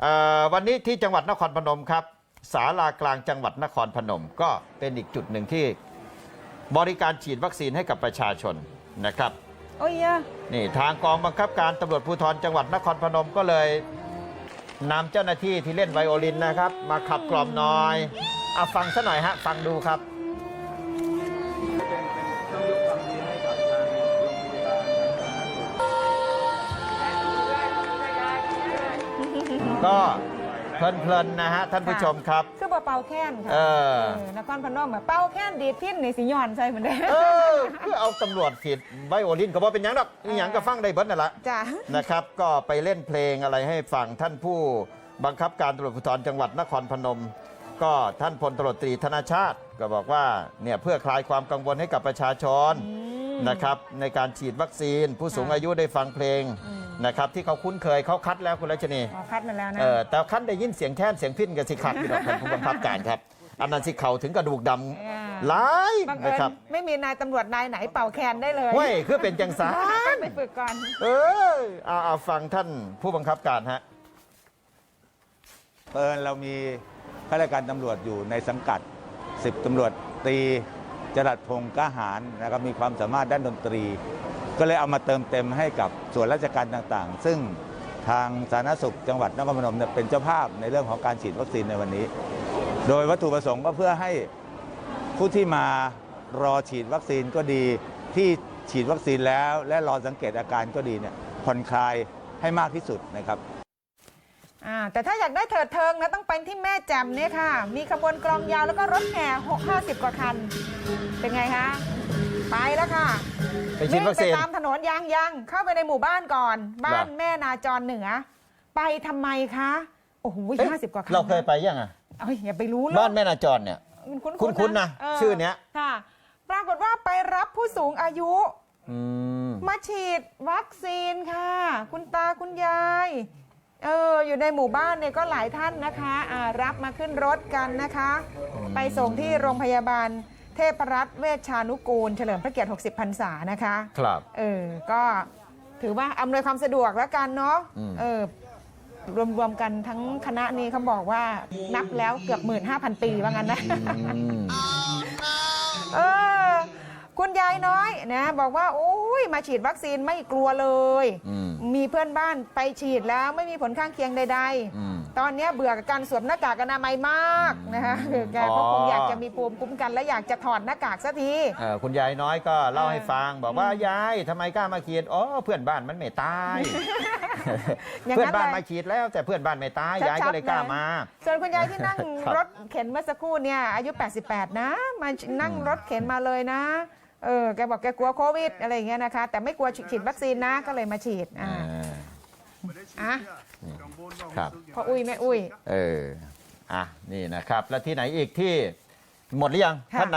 เอ่อวันนี้ที่จังหวัดนครพนมครับศาลากลางจังหวัดนครพนมก็เป็นอีกจุดหนึ่งที่บริการฉีดวัคซีนให้กับประชาชนนะครับโอ้ยอะนี่ทางกองบังคับการตำรวจภูธรจังหวัดนครพนมก็เลยนำเจ้าหน้าที่ที่เล่นไวโอลินนะครับ มาขับกล่อมหน้อยเอาฟังซะหน่อยฮะ ฟังดูครับ ก็เพลินๆนะฮะท่านผู้ชมครับ คือบ่เป่าแค้นค่ะเออ เออนครพนมอะเป่าแค้นดีดพินในสิย้อนใช่เหมือนเดิมเออคือเอาตำรวจฉีดไวโอลินก็บ่เป็นหยังดอกอีหยังก็ฟังได้เบิดนั่นแหละ จ้ะ นะครับก็ไปเล่นเพลงอะไรให้ฟังท่านผู้บังคับการตำรวจภูธรจังหวัดนครพนม ก็ท่านพลตำรวจตรีธนาชาติ ก็บอกว่าเนี่ยเพื่อคลายความกังวลให้กับประชาชนอืมนะครับในการฉีดวัคซีน ผู้สูงค่ะอายุได้ฟังเพลง อืม นะครับที่เขาคุ้นเคยเขาคัดแล้วคุณรัชนีอ๋อคัดมาแล้วนะ เออแต่คัดได้ยินเสียงแค้นเสียงพิ้นกับสิขัดอยู่ดอกท่านผู้บังคับการครับอันนั้นสิเข่าถึงกระดูกดำหลายบังเอินะญครับไม่มีนายตำรวจนายไหนเป่าแคนได้เลยเฮ้ยคือเป็นจังสารไปฝึกก่อน เออเอาเอาฟังท่านผู้บังคับการฮะเอิญเรามีข้าราชการตำรวจอยู่ในสังกัด 10ตำรวจตรีจรัสพงศ์กล้าหารนะครับมีความสามารถด้านดนตรี ก็เลยเอามาเติมเต็มให้กับส่วนราชการต่างๆ ซึ่งทางสาธารณสุขจังหวัดนครพนมเนี่ยเป็นเจ้าภาพในเรื่องของการฉีดวัคซีนในวันนี้ โดยวัตถุประสงค์ก็เพื่อให้ผู้ที่มารอฉีดวัคซีนก็ดีที่ฉีดวัคซีนแล้วและรอสังเกตอาการก็ดีเนี่ยผ่อนคลายให้มากที่สุดนะครับแต่ถ้าอยากได้เถิดเทิงนะต้องไปที่แม่แจ่มเนี่ยค่ะ มีขบวนกลองยาวแล้วก็รถแห่6 50 กว่าคัน เป็นไงคะ ไปแล้วค่ะ ไปฉีดวัคซีนวิ่งไปตามถนนยังยังเข้าไปในหมู่บ้านก่อน บ้านเหรอแม่นาจรเหนือ ไปทำไมคะ โอ้โหเอ๊ะห้าสิบกว่าคันเราเคยไปยังอะ เอ้ยอย่าไปรู้เลยบ้านแม่นาจรเนี่ย คุ้นคุ้นๆนะเชื่อเนี้ย ค่ะ ปรากฏว่าไปรับผู้สูงอายุ อืม มาฉีดวัคซีนค่ะ คุณตาคุณยายเอออยู่ในหมู่บ้านเนี่ยก็หลายท่านนะคะอ่ารับมาขึ้นรถกันนะคะ ไปส่งที่โรงพยาบาลเทพรัตน์เวชชานุกูล เฉลิมพระเกียรติ 60 พรรษานะคะ ครับเออ ก็ถือว่าอำนวยความสะดวกแล้วกันเนาะอืมเออ รวมๆกันทั้งคณะนี้เขาบอกว่านับแล้วเกือบหมื่นห้าพันปีว่างั้นนะ อืม เออ คุณยายน้อยนะ บอกว่า โอ้ ยมาฉีดวัคซีนไม่กลัวเลยอืมมีเพื่อนบ้านไปฉีดแล้วไม่มีผลข้างเคียงใดอืมๆตอนเนี้ยเบื่อกับการสวมหน้ากากอนามัยมากนะคะคือแกก็คงอยากจะมีภูมิคุ้มกันและอยากจะถอดหน้ากากสักทีเอ่อคุณยายน้อยก็เล่าให้ฟัง บอกว่าอืมยายทำไมกล้ามาฉีดอ๋อเพื่อนบ้านมันไม่ตายอย่างนั้นเพื่อนบ้านเลยมาฉีดแล้วแต่เพื่อนบ้านไม่ตายชัดๆยายก็เลยกล้าเลยมา ส่วนคุณยายที่นั่งครับรถเข็นเมื่อสักครู่เนี่ยอายุ 88 นะมานั่งอืมรถเข็นมาเลยนะ เออแกบอกแกกลัวโควิดอะไรอย่างเงี้ยนะคะ แต่ไม่กลัวฉีดวัคซีนนะก็เลยมาฉีดอ่าอ่าอะครับพออุ้ยแม่อุ้ย เออ อะ นี่นะครับ แล้วที่ไหนอีกที่หมดหรือยังค่ะ ท่าน